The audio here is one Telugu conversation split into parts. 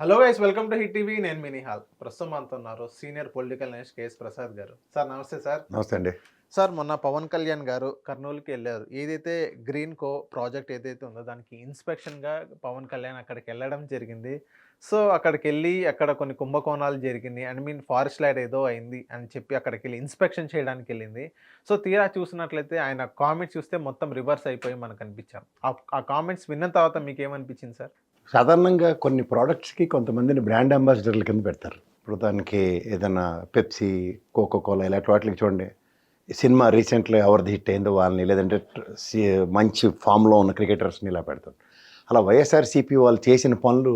Hello guys welcome to hit TV. నేను మినీ హాల్ ప్రస్తుతం ఉన్నారు senior political analyst KS Prasad గారు. సార్ నమస్తే సార్. నమస్తే అండి. సార్ మొన్న పవన్ కళ్యాణ్ గారు కర్నూలుకి వెళ్ళారు. ఏదైతే గ్రీన్ కో ప్రాజెక్ట్ ఏదైతే ఉందో దానికి ఇన్స్పెక్షన్గా పవన్ కళ్యాణ్ అక్కడికి వెళ్ళడం జరిగింది. సో అక్కడికి వెళ్ళి అక్కడ కొన్ని కుంభకోణాలు జరిగింది. ఐ మీన్ ఫారెస్ట్ లైట్ ఏదో అయింది అని చెప్పి అక్కడికి వెళ్ళి ఇన్స్పెక్షన్ చేయడానికి వెళ్ళింది. సో తీరా చూసినట్లయితే ఆయన కామెంట్స్ చూస్తే మొత్తం రివర్స్ అయిపోయి మనకు అనిపించాం ఆ కామెంట్స్ విన్న తర్వాత మీకు ఏమనిపించింది సార్? సాధారణంగా కొన్ని ప్రోడక్ట్స్కి కొంతమందిని బ్రాండ్ అంబాసిడర్ల కింద పెడతారు. ఇప్పుడు దానికి ఏదైనా పెప్సీ కోకో కోలా ఇలాంటి వాటికి చూడండి. సినిమా రీసెంట్లీ ఎవరిది హిట్ అయిందో వాళ్ళని లేదంటే మంచి ఫామ్లో ఉన్న క్రికెటర్స్ని ఇలా పెడతారు. అలా వైఎస్ఆర్సీపీ వాళ్ళు చేసిన పనులు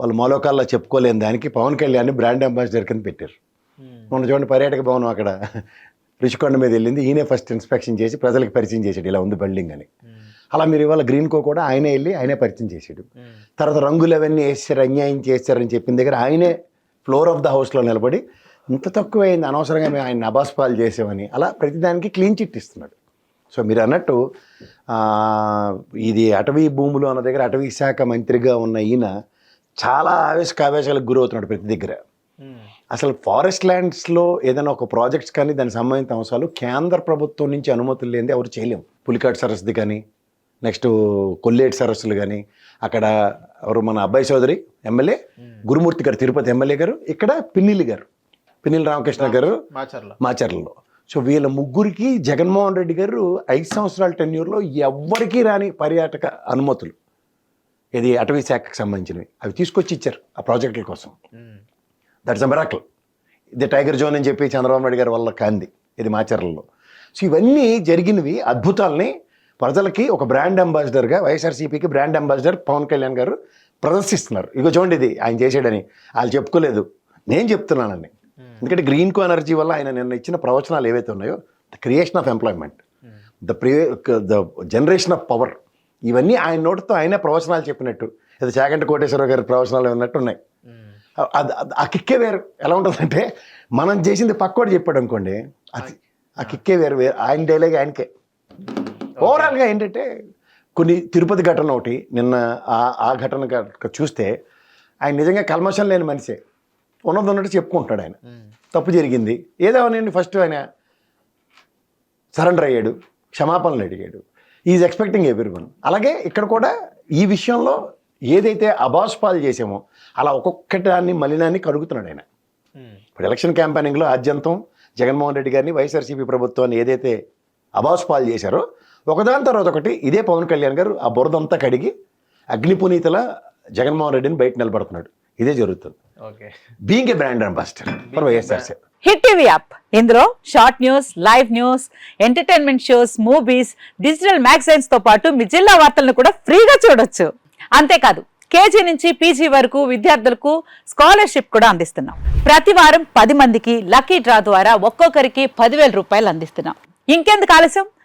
వాళ్ళు మలోకాల్లో చెప్పుకోలేని దానికి పవన్ కళ్యాణ్ బ్రాండ్ అంబాసిడర్ కింద పెట్టారు. మొన్న చూడండి పర్యాటక భవనం అక్కడ. రుషికొండ మీద వెళ్ళింది. ఈయనే ఫస్ట్ ఇన్స్పెక్షన్ చేసి ప్రజలకు పరిచయం చేసాడు ఇలా ఉంది బిల్డింగ్ అని. అలా మీరు ఇవాళ గ్రీన్ కో కూడా ఆయనే వెళ్ళి ఆయనే పరిచయం చేసాడు తర్వాత రంగులు అవన్నీ వేసారు అన్యాయం చేశారని చెప్పిన దగ్గర ఆయనే ఫ్లోర్ ఆఫ్ ద హౌస్లో నిలబడి ఇంత తక్కువైంది అనవసరంగా మేము ఆయన అబాస్పాలు చేసామని అలా ప్రతిదానికి క్లీన్ చిట్ ఇస్తున్నాడు. సో మీరు అన్నట్టు ఇది అటవీ భూములు అన్న దగ్గర అటవీ శాఖ మంత్రిగా ఉన్న ఈయన చాలా ఆవేశకావేశాలకు గురవుతున్నాడు ప్రతి దగ్గర. అసలు ఫారెస్ట్ ల్యాండ్స్లో ఏదైనా ఒక ప్రాజెక్ట్స్ కానీ దానికి సంబంధించిన అంశాలు కేంద్ర ప్రభుత్వం నుంచి అనుమతులు లేనిది ఎవరు చేయలేము పులికాట్ సరస్సుది కానీ నెక్స్ట్ కొల్లేటి సరస్సులు కానీ అక్కడ ఎవరు మన అబ్బాయి చౌదరి ఎమ్మెల్యే గురుమూర్తి గారు తిరుపతి ఎమ్మెల్యే గారు ఇక్కడ పిన్నిలి గారు పిన్నిలి రామకృష్ణ గారు మాచర్ల. మాచర్లలో. సో వీళ్ళ ముగ్గురికి జగన్మోహన్ రెడ్డి గారు ఐదు సంవత్సరాల టెన్యూర్లో ఎవ్వరికీ రాని పర్యాటక అనుమతులు. ఇది అటవీ శాఖకు సంబంధించినవి. అవి తీసుకొచ్చి ఇచ్చారు ఆ ప్రాజెక్టుల కోసం. దట్స్ అ మిరాకల్ ఇది టైగర్ జోన్ అని చెప్పి చంద్రబాబు నాయుడు గారి వల్ల కాంది. ఇది మాచర్లలో. సో ఇవన్నీ జరిగినవి అద్భుతాలని ప్రజలకి ఒక బ్రాండ్ అంబాసిడర్గా వైఎస్ఆర్సీపీకి బ్రాండ్ అంబాసిడర్ పవన్ కళ్యాణ్ గారు ప్రదర్శిస్తున్నారు. ఇగో చూడండి ఇది ఆయన చేసాడని వాళ్ళు చెప్పుకోలేదు. నేను చెప్తున్నానండి. ఎందుకంటే గ్రీన్ కో ఎనర్జీ వల్ల ఆయన నిన్న ఇచ్చిన ప్రవచనాలు ఏవైతే ఉన్నాయో the creation of employment the pre the generation of power ఇవన్నీ ఆయన నోటితో ఆయనే ప్రవచనాలు చెప్పినట్టు. ఇది చాగంటి కోటేశ్వరరావు గారి ప్రవచనాలు ఉన్నట్టు ఉన్నాయి. అది అది- ఆ కిక్కే వేరు. ఎలా ఉంటుందంటే మనం చేసింది పక్కోడు చెప్పాడు అనుకోండి అది ఆ కిక్కే వేరు వేరు. ఆయన డైలాగ్ ఆయనకే. ఓవరాల్గా ఏంటంటే కొన్ని తిరుపతి ఘటన ఒకటి నిన్న ఆ ఆ ఘటన చూస్తే ఆయన నిజంగా కల్మషం లేని మనిషే. ఉన్నది ఉన్నట్టు చెప్పుకుంటాడు ఆయన తప్పు జరిగింది. ఏదేమోనండి ఫస్ట్ ఆయన సరెండర్ అయ్యాడు క్షమాపణలు అడిగాడు. ఈజ్ ఎక్స్పెక్టింగ్ ఎవ్రీ వన్ అలాగే ఇక్కడ కూడా ఈ విషయంలో ఏదైతే అబాస్పాలు చేసామో అలా ఒక్కొక్కటి దాన్ని మలినాన్ని కడుగుతున్నాడు ఆయన. ఇప్పుడు ఎలక్షన్ క్యాంపెయినింగ్లో ఆద్యంతం జగన్మోహన్ రెడ్డి గారిని వైఎస్ఆర్సీపీ ప్రభుత్వాన్ని ఏదైతే అబాస్పాలు చేశారో ఒకదాని తర్వాత ఒకటి ఇదే పవన్ కళ్యాణ్ గారు ఆ బురదంతా కడిగి అగ్నిపునీతల జగన్మోహన్ రెడ్డిని బయట నిలబడుతున్నాడు. ఇదే జరుగుతుంది. Okay. Being a brand ambassador for YSRC hit TV app. ఇందులో short news live news entertainment shows movies digital మ్యాగజైన్స్తో పాటు మీ జిల్లా వార్తలను కూడా ఫ్రీగా చూడొచ్చు. అంతేకాదు కేజీ నుంచి పీజీ వరకు విద్యార్థులకు స్కాలర్షిప్ కూడా అందిస్తున్నాం. ప్రతి వారం పది మందికి లక్కీ డ్రా ద్వారా ఒక్కొక్కరికి పదివేల రూపాయలు అందిస్తున్నాం. ఇంకెందుకు ఆలస్యం?